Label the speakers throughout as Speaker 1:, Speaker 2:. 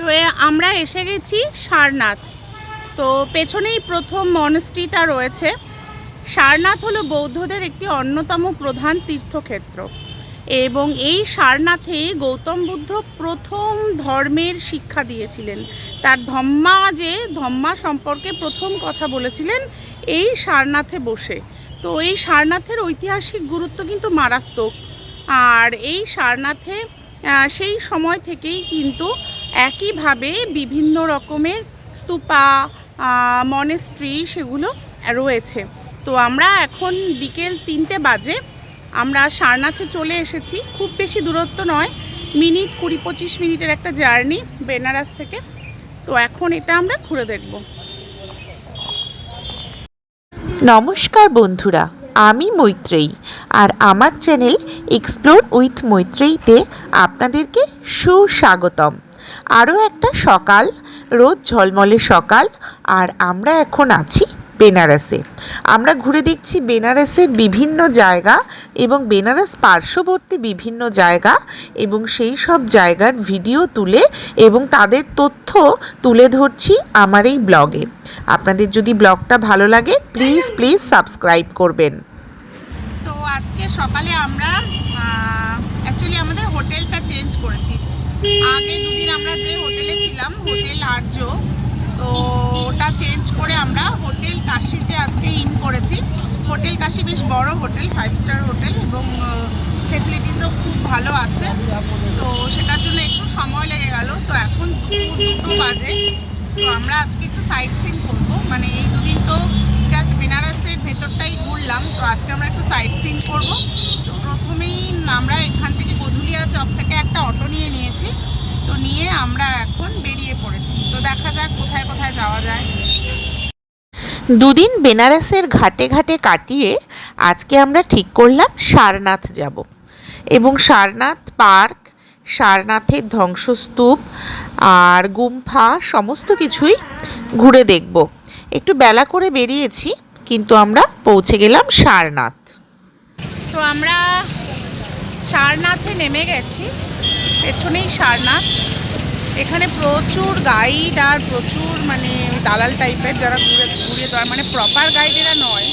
Speaker 1: তো আমরা এসে গেছি সারনাথ। তো পেছনেই প্রথম মনস্ট্রিটা রয়েছে। সারনাথ হলো বৌদ্ধদের একটি অন্যতম প্রধান তীর্থক্ষেত্র এবং এই সারনাথে গৌতম বুদ্ধ প্রথম ধর্মের শিক্ষা দিয়েছিলেন। তার ধম্মা যে, ধম্মা সম্পর্কে প্রথম কথা বলেছিলেন, এই সারনাথে বসে। তো এই সারনাথের ঐতিহাসিক গুরুত্ব কিন্তু মারাত্মক। আর এই সারনাথে সেই সময় থেকেই কিন্তু একইভাবে বিভিন্ন রকমের স্তূপা মনেস্ট্রি সেগুলো রয়েছে। তো আমরা এখন বিকেল তিনটে বাজে। আমরা সারনাথে চলে এসেছি। খুব বেশি দূরত্ব নয়, মিনিট কুড়ি পঁচিশ মিনিটের একটা জার্নি বেনারস থেকে। তো এখন এটা আমরা ঘুরে দেখব।
Speaker 2: নমস্কার বন্ধুরা, আমি মৈত্রেয়ী আর আমার চ্যানেল এক্সপ্লোর উইথ মৈত্রেয়ীতে আপনাদেরকে সুস্বাগতম। আরও একটা সকাল রোদ ঝলমলে সকাল, আর আমরা এখন আছি বেনারসে। আমরা ঘুরে দেখছি বেনারসের বিভিন্ন জায়গা এবং বেনারস পার্শ্ববর্তী বিভিন্ন জায়গা এবং সেই সব জায়গার ভিডিও তুলে এবং তাদের তথ্য তুলে ধরছি আমার এই ব্লগে। আপনাদের যদি ব্লগটা ভালো লাগে প্লিজ প্লিজ সাবস্ক্রাইব করবেন।
Speaker 1: তো আজকে সকালে আমরা অ্যাকচুয়ালি আমাদের হোটেলটা চেঞ্জ করেছি। আগে দুদিন আমরা যে হোটেলে ছিলাম, হোটেল আর্য, তো ওটা চেঞ্জ করে আমরা হোটেল কাশিতে আজকে ইন করেছি। হোটেল কাশি বেশ বড় হোটেল ফাইভ স্টার হোটেল এবং ফেসিলিটিসও খুব ভালো আছে। তো সেটার জন্য একটু সময় লেগে গেল। তো এখন দুটো বাজে। তো আমরা আজকে একটু সাইট সিন করব। মানে এই দুদিন তো জাস্ট বেনারসের ভেতরটাই ঘুরলাম। তো আজকে আমরা একটু সাইট সিন করব তো প্রথমেই আমরা এখান থেকে গধুলিয়া চক থেকে একটা অটো নিয়ে নিয়েছি তো নিয়ে আমরা এখন বেরিয়ে পড়েছি। তো দেখা যাক কোথায় কোথায় যাওয়া যায়।
Speaker 2: দুদিন বেনারসের ঘাটে ঘাটে কাটিয়ে আজকে আমরা ঠিক করলাম সারনাথ যাব। এবং সারনাথ পার্ক সারনাথের ধ্বংসস্তূপ আর গুম্ফা সমস্ত কিছুই ঘুরে দেখব। একটু বেলা করে বেরিয়েছি কিন্তু আমরা পৌঁছে গেলাম সারনাথ।
Speaker 1: তো আমরা সারনাথে নেমে গেছি। পেছনেই সারনাথ। এখানে প্রচুর গাইড আর প্রচুর মানে দালাল টাইপের যারা ঘুরে, ঘুরিয়ে দেওয়ার মানে প্রপার গাইড এরা নয়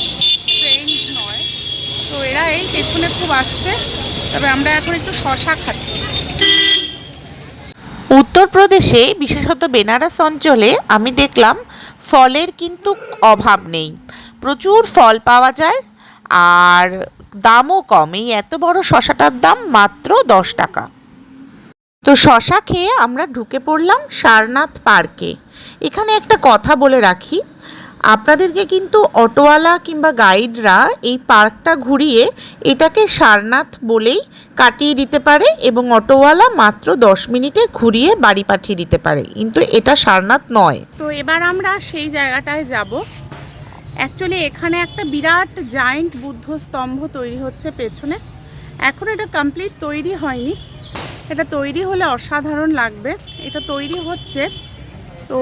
Speaker 1: ট্রেন্ড নয়। তো এরা এই পেছনে খুব আসছে। তবে আমরা এখন একটু শশা খাচ্ছি।
Speaker 2: উত্তরপ্রদেশে, বিশেষত বেনারস অঞ্চলে আমি দেখলাম ফলের কিন্তু অভাব নেই। প্রচুর ফল পাওয়া যায় আর দামও কম। এই এত বড় শশাটার দাম মাত্র দশ টাকা। তো শশা খেয়ে আমরা ঢুকে পড়লাম সারনাথ পার্কে। এখানে একটা কথা বলে রাখি, আপনাদেরকে কিন্তু অটোওয়ালা কিংবা গাইডরা এই পার্কটা ঘুরিয়ে এটাকে সারনাথ বলেই কাটিয়ে দিতে পারে এবং অটোওয়ালা মাত্র দশ মিনিটে ঘুরিয়ে বাড়ি পাঠিয়ে দিতে পারে। কিন্তু এটা সারনাথ নয়।
Speaker 1: তো এবার আমরা সেই জায়গাটায় যাব। অ্যাকচুয়ালি এখানে একটা বিরাট জায়েন্ট বুদ্ধ স্তম্ভ তৈরি হচ্ছে পেছনে। এখন এটা কমপ্লিট তৈরি হয়নি। এটা তৈরি হলে অসাধারণ লাগবে। এটা তৈরি হচ্ছে। তো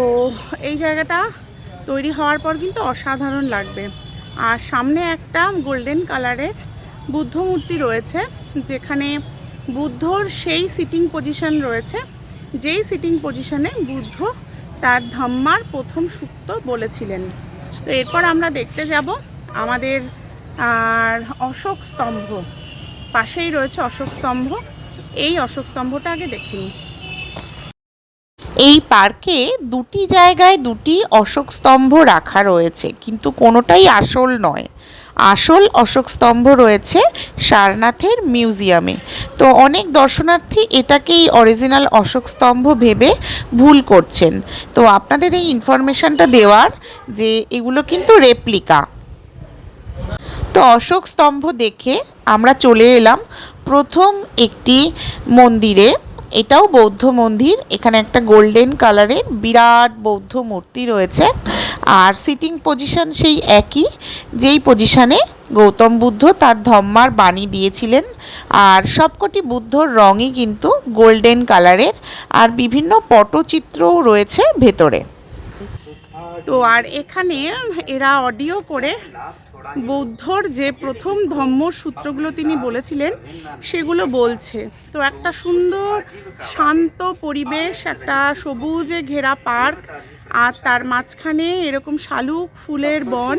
Speaker 1: এই জায়গাটা তৈরি হওয়ার পর কিন্তু অসাধারণ লাগবে। আর সামনে একটা গোল্ডেন কালারের বুদ্ধ মূর্তি রয়েছে, যেখানে বুদ্ধর সেই সিটিং পজিশন রয়েছে। যেই সিটিং পজিশনে বুদ্ধ তার ধাম্মার প্রথম সূক্ত বলেছিলেন। তো এরপর আমরা দেখতে যাব আমাদের, আর অশোক স্তম্ভ। পাশেই রয়েছে অশোক স্তম্ভ। এই অশোক স্তম্ভটা আগে দেখিনি।
Speaker 2: এই পার্কে দুটি জায়গায় দুটি অশোক স্তম্ভ রাখা রয়েছে, কিন্তু কোনোটাই আসল নয়। আসল অশোক স্তম্ভ রয়েছে সারনাথের মিউজিয়ামে। তো অনেক দর্শনার্থী এটাকেই অরিজিনাল অশোক স্তম্ভ ভেবে ভুল করছেন। তো আপনাদের এই ইনফরমেশনটা দেওয়ার যে এগুলো কিন্তু রেপ্লিকা তো অশোক স্তম্ভ দেখে আমরা চলে এলাম প্রথম একটি মন্দিরে, এটাও বৌদ্ধ মন্দির, এখানে একটা গোল্ডেন কালারের বিরাট বৌদ্ধ মূর্তি রয়েছে। আর সিটিং পজিশন সেই একই, যেই পজিশানে গৌতম বুদ্ধ তার ধম্মার বাণী দিয়েছিলেন। আর সবকটি বুদ্ধর রঙই কিন্তু গোল্ডেন কালারের আর বিভিন্ন পটচিত্রও রয়েছে ভেতরে।
Speaker 1: তো আর এখানে এরা অডিও করে বৌদ্ধর যে প্রথম ধম্ম সূত্রগুলো তিনি বলেছিলেন, সেগুলো বলছে। তো একটা সুন্দর, শান্ত পরিবেশ, একটা সবুজে ঘেরা পার্ক, আর তার মাঝখানে এরকম শালুক ফুলের বন,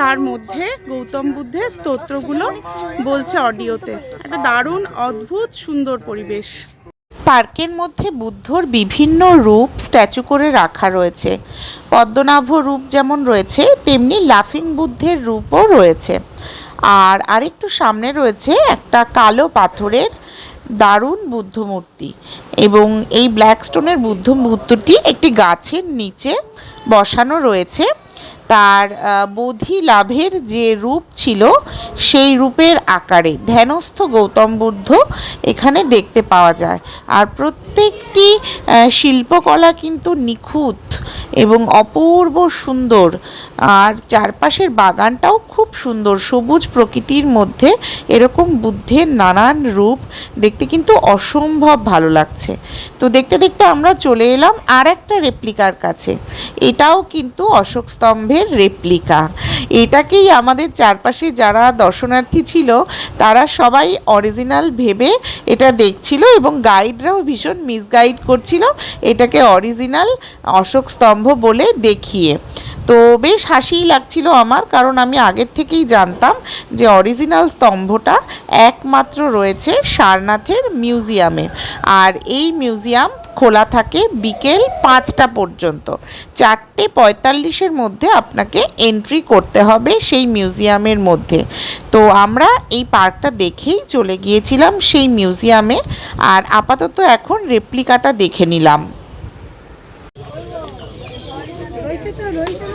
Speaker 1: তার মধ্যে গৌতম বুদ্ধের স্তোত্রগুলো বলছে অডিওতে। একটা দারুণ, অদ্ভুত, সুন্দর পরিবেশ।
Speaker 2: পার্কের মধ্যে বুদ্ধর বিভিন্ন রূপ স্ট্যাচু করে রাখা রয়েছে। পদ্মনাভ রূপ যেমন রয়েছে, তেমনি লাফিং বুদ্ধের রূপও রয়েছে। আর আরেকটু সামনে রয়েছে একটা কালো পাথরের দারুণ বুদ্ধ মূর্তি এবং এই ব্ল্যাক স্টোনের বুদ্ধ মূর্তিটি একটি গাছের নিচে বসানো রয়েছে। তার বোধি লাভের যে রূপ ছিল সেই রূপের আকারে। ধ্যানস্থ গৌতম বুদ্ধ এখানে দেখতে পাওয়া যায়। আর প্রত্যেকটি শিল্পকলা কিন্তু নিখুঁত এবং অপূর্ব সুন্দর। আর চারপাশের বাগানটাও খুব সুন্দর। সবুজ প্রকৃতির মধ্যে এরকম বুদ্ধের নানান রূপ দেখতে কিন্তু অসম্ভব ভালো লাগছে। তো দেখতে দেখতে আমরা চলে এলাম আর একটা রেপ্লিকার কাছে। এটাও কিন্তু অশোক স্তম্ভের রেপ্লিকা এটাকেই আমাদের চারপাশে যারা দর্শনার্থী ছিল, তারা সবাই অরিজিনাল ভেবে এটা দেখছিল এবং গাইডরাও ভীষণ মিসগাইড করছিল এটাকে অরিজিনাল অশোক স্তম্ভ বলে দেখিয়ে। তো বেশ হাসিই লাগছিল আমার, কারণ আমি আগের থেকেই জানতাম যে অরিজিনাল স্তম্ভটা একমাত্র রয়েছে সারনাথের মিউজিয়ামে। আর এই মিউজিয়াম খোলা থাকে বিকেল পাঁচটা পর্যন্ত। চারটে পঁয়তাল্লিশের মধ্যে আপনাকে এন্ট্রি করতে হবে সেই মিউজিয়ামের মধ্যে। তো আমরা এই পার্কটা দেখেই চলে গিয়েছিলাম সেই মিউজিয়ামে, আর আপাতত এখন রেপ্লিকাটা দেখে নিলাম।
Speaker 1: তো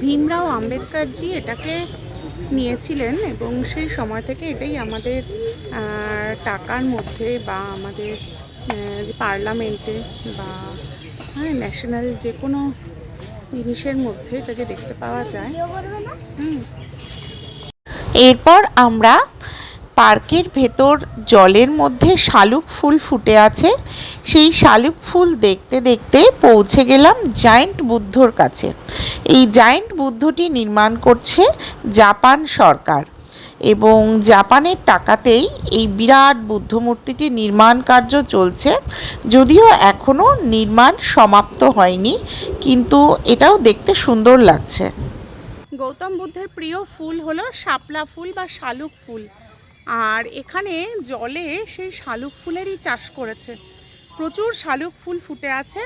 Speaker 1: ভীমরাও আম্বেদকরজি এটাকে নিয়েছিলেন এবং সেই সময় থেকে এটাই আমাদের টাকার মধ্যে বা আমাদের যে পার্লামেন্টে বা হ্যাঁ ন্যাশনাল যে কোনো জিনিসের মধ্যে এটাকে দেখতে পাওয়া যায়। হুম।
Speaker 2: এরপর আমরা পার্কের ভেতর জলের মধ্যে শালুক ফুল ফুটে আছে। সেই শালুক ফুল দেখতে দেখতে পৌঁছে গেলাম জায়েন্ট বুদ্ধর কাছে। এই জায়েন্ট বুদ্ধটি নির্মাণ করছে জাপান সরকার এবং জাপানের টাকাতেই এই বিরাট বুদ্ধ মূর্তিটি নির্মাণ কার্য চলছে। যদিও এখনও নির্মাণ সমাপ্ত হয়নি, কিন্তু এটাও দেখতে সুন্দর লাগছে।
Speaker 1: গৌতম বুদ্ধের প্রিয় ফুল হলো শাপলা ফুল বা শালুক ফুল। আর এখানে জলে সেই শালুক ফুলেরই চাষ করেছে। প্রচুর শালুক ফুল ফুটে আছে।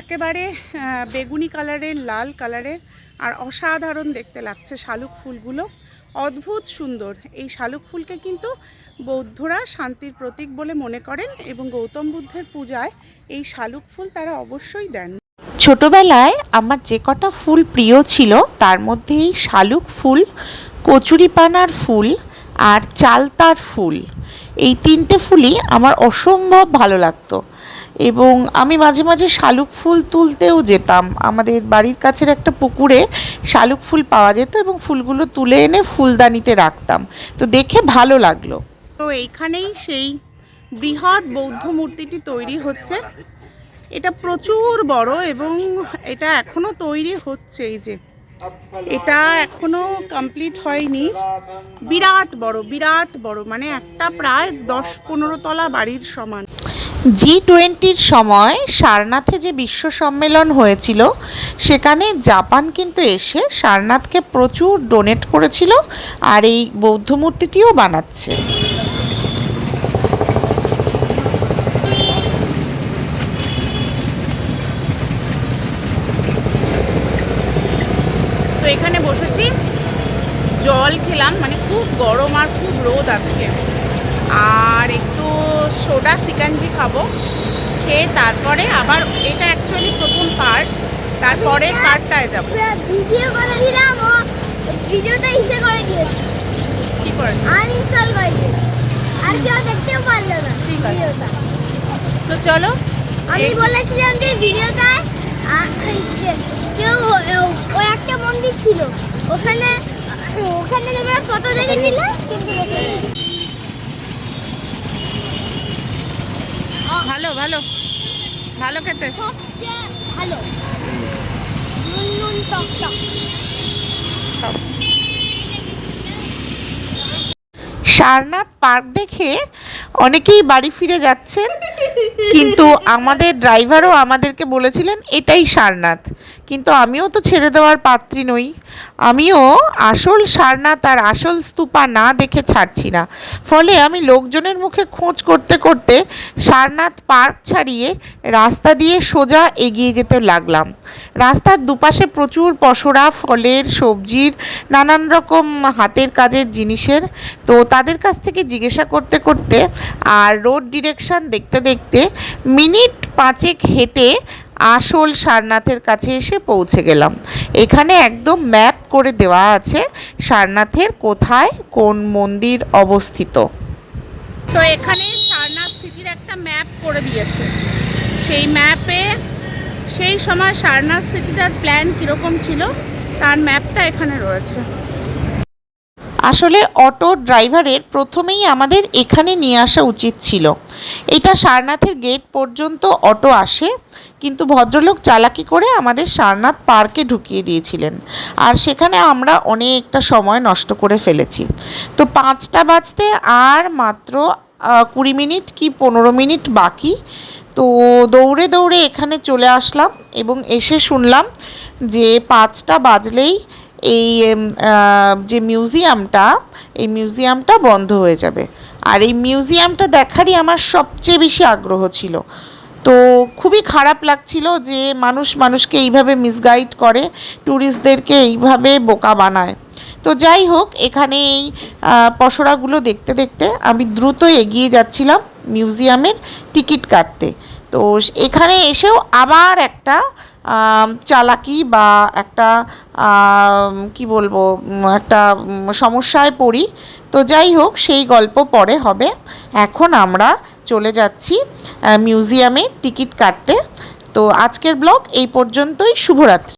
Speaker 1: একেবারে বেগুনি কালারের, লাল কালারের আর অসাধারণ দেখতে লাগছে শালুক ফুলগুলো। অদ্ভুত সুন্দর। এই শালুক ফুলকে কিন্তু বৌদ্ধরা শান্তির প্রতীক বলে মনে করেন এবং গৌতম বুদ্ধের পূজায় এই শালুক ফুল তারা অবশ্যই দেন।
Speaker 2: ছোটবেলায় আমার যে কটা ফুল প্রিয় ছিল, তার মধ্যে এই শালুক ফুল, কচুরিপানার ফুল আর চালতার ফুল। এই তিনটে ফুলই আমার অসম্ভব ভালো লাগতো। এবং আমি মাঝে মাঝে শালুক ফুল তুলতেও যেতাম। আমাদের বাড়ির কাছের একটা পুকুরে শালুক ফুল পাওয়া যেত এবং ফুলগুলো তুলে এনে ফুলদানিতে রাখতাম। তো দেখে ভালো লাগল।
Speaker 1: তো এইখানেই সেই বৃহৎ বৌদ্ধ মূর্তিটি তৈরি হচ্ছে। এটা প্রচুর বড় এবং এটা এখনও তৈরি হচ্ছে এই যে। এটা এখনও কমপ্লিট হয়নি। বিরাট বড় বিরাট বড় মানে একটা প্রায় দশ পনেরো তলা বাড়ির সমান।
Speaker 2: জি টোয়েন্টির সময় সারনাথে যে বিশ্ব সম্মেলন হয়েছিল, সেখানে জাপান কিন্তু এসে সারনাথকে প্রচুর ডোনেট করেছিল আর এই বৌদ্ধ মূর্তিটিও বানাচ্ছে।
Speaker 1: তো এখানে বসেছি। জল খেলাম মানে খুব গরম আর খুব রোদ আজকে। আর একটু সোডা সিকাঞ্জি খাব খেয়ে তারপরে আবার এটা অ্যাকচুয়ালি প্রথম পার্ট তারপরে পার্টটায় যাব।
Speaker 3: ভিডিও করে দিলাম ও ভিডিওটা ইসে করে দিয়েছে।
Speaker 1: কি করে?
Speaker 3: আনইনস্টল করে দিয়েছে। আর কেউ দেখতেও পারল না
Speaker 1: ঠিক
Speaker 3: ভিডিওটা।
Speaker 1: তো চলো
Speaker 3: আমি বলেছিলাম যে ভিডিওটা কেউ ও একটা মন্দির ছিল। ওখানে ওখানে তোমরা ফটো দেখেছিল?
Speaker 1: ভালো ভালো। ভালো খেতে।
Speaker 3: ভালো।
Speaker 2: সারনাথ পার্ক দেখে অনেকেই বাড়ি ফিরে যাচ্ছেন, কিন্তু আমাদের ড্রাইভারও আমাদেরকে বলেছিলেন, এটাই সারনাথ। কিন্তু আমিও তো ছেড়ে দেওয়ার পাত্রী নই। আমিও আসল সারনাথ আর আসল স্তূপা না দেখে ছাড়ছি না। ফলে আমি লোকজনের মুখে খোঁজ করতে করতে সারনাথ পার্ক ছাড়িয়ে রাস্তা দিয়ে সোজা এগিয়ে যেতে লাগলাম। রাস্তার দুপাশে প্রচুর পসরা, ফলের, সবজির, নানান রকম হাতের কাজের জিনিসের। তো তাদের কাছ থেকে জিজ্ঞাসা করতে করতে আর রোড ডিরেকশন দেখতে দেখতে মিনিট পাঁচেক হেঁটে আসল সারনাথের কাছে এসে পৌঁছে গেলাম। এখানে একদম ম্যাপ করে দেওয়া আছে সারনাথের কোথায় কোন মন্দির অবস্থিত।
Speaker 1: তো এখানে সারনাথ সিটির একটা ম্যাপ করে দিয়েছে। সেই ম্যাপে সেই সময় সারনাথ সিটিটার প্ল্যান কীরকম ছিল, তার ম্যাপটা এখানে রয়েছে।
Speaker 2: আসলে অটো ড্রাইভারের প্রথমেই আমাদের এখানে নিয়ে আসা উচিত ছিল। এটা সারনাথের গেট পর্যন্ত অটো আসে, কিন্তু ভদ্রলোক চালাকি করে আমাদের সারনাথ পার্কে ঢুকিয়ে দিয়েছিলেন। আর সেখানে আমরা অনেকটা সময় নষ্ট করে ফেলেছি। তো পাঁচটা বাজতে আর মাত্র কুড়ি মিনিট কি পনেরো মিনিট বাকি। তো দৌড়ে দৌড়ে এখানে চলে আসলাম এবং এসে শুনলাম যে পাঁচটা বাজলেই এই যে মিউজিয়ামটা এই মিউজিয়ামটা বন্ধ হয়ে যাবে। আর এই মিউজিয়ামটা দেখারই আমার সবচেয়ে বেশি আগ্রহ ছিল। তো খুবই খারাপ লাগছিল যে মানুষ মানুষকে এইভাবে মিসগাইড করে ট্যুরিস্টদেরকে এইভাবে বোকা বানায়। তো যাই হোক এখানে এই আহ, পসরাগুলো দেখতে দেখতে আমি দ্রুত এগিয়ে যাচ্ছিলাম মিউজিয়ামের টিকিট কাটতে। তো এখানে এসেও আবার একটা চালাকি বা একটা কি বলব একটা সমস্যায় পড়ি। তো যাই হোক, সেই গল্প পরে হবে। এখন আমরা চলে যাচ্ছি মিউজিয়ামে টিকিট কাটতে। তো আজকের ব্লগ এই পর্যন্তই। শুভরাত্রি।